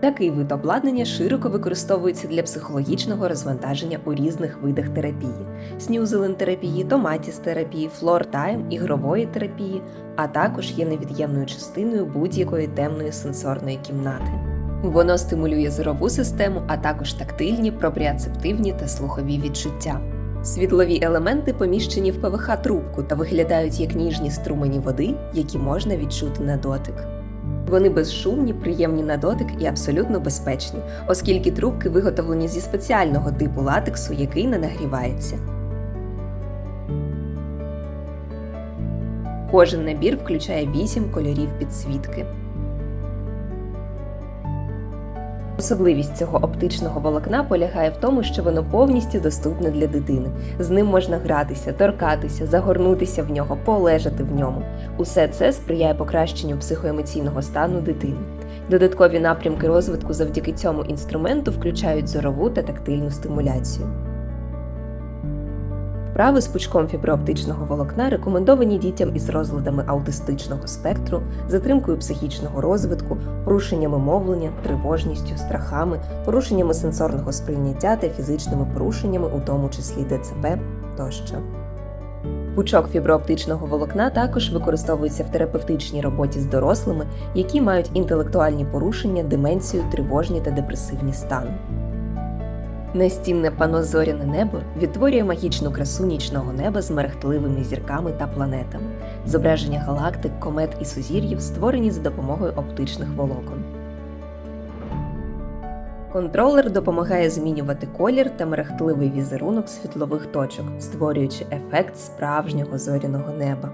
Такий вид обладнання широко використовується для психологічного розвантаження у різних видах терапії: снюзелен-терапії, томатіс-терапії, флор-тайм, ігрової терапії, а також є невід'ємною частиною будь-якої темної сенсорної кімнати. Воно стимулює зорову систему, а також тактильні, пропріоцептивні та слухові відчуття. Світлові елементи поміщені в ПВХ трубку та виглядають як ніжні струмені води, які можна відчути на дотик. Вони безшумні, приємні на дотик і абсолютно безпечні, оскільки трубки виготовлені зі спеціального типу латексу, який не нагрівається. Кожен набір включає 8 кольорів підсвітки. Особливість цього оптичного волокна полягає в тому, що воно повністю доступне для дитини. З ним можна гратися, торкатися, загорнутися в нього, полежати в ньому. Усе це сприяє покращенню психоемоційного стану дитини. Додаткові напрямки розвитку завдяки цьому інструменту включають зорову та тактильну стимуляцію. Вправи з пучком фіброоптичного волокна рекомендовані дітям із розладами аутистичного спектру, затримкою психічного розвитку, порушеннями мовлення, тривожністю, страхами, порушеннями сенсорного сприйняття та фізичними порушеннями, у тому числі ДЦП тощо. Пучок фіброоптичного волокна також використовується в терапевтичній роботі з дорослими, які мають інтелектуальні порушення, деменцію, тривожні та депресивні стани. Настінне пано Зоряне небо відтворює магічну красу нічного неба з мерехтливими зірками та планетами, зображення галактик, комет і сузір'їв, створені за допомогою оптичних волокон. Контролер допомагає змінювати колір та мерехтливий візерунок світлових точок, створюючи ефект справжнього зоряного неба.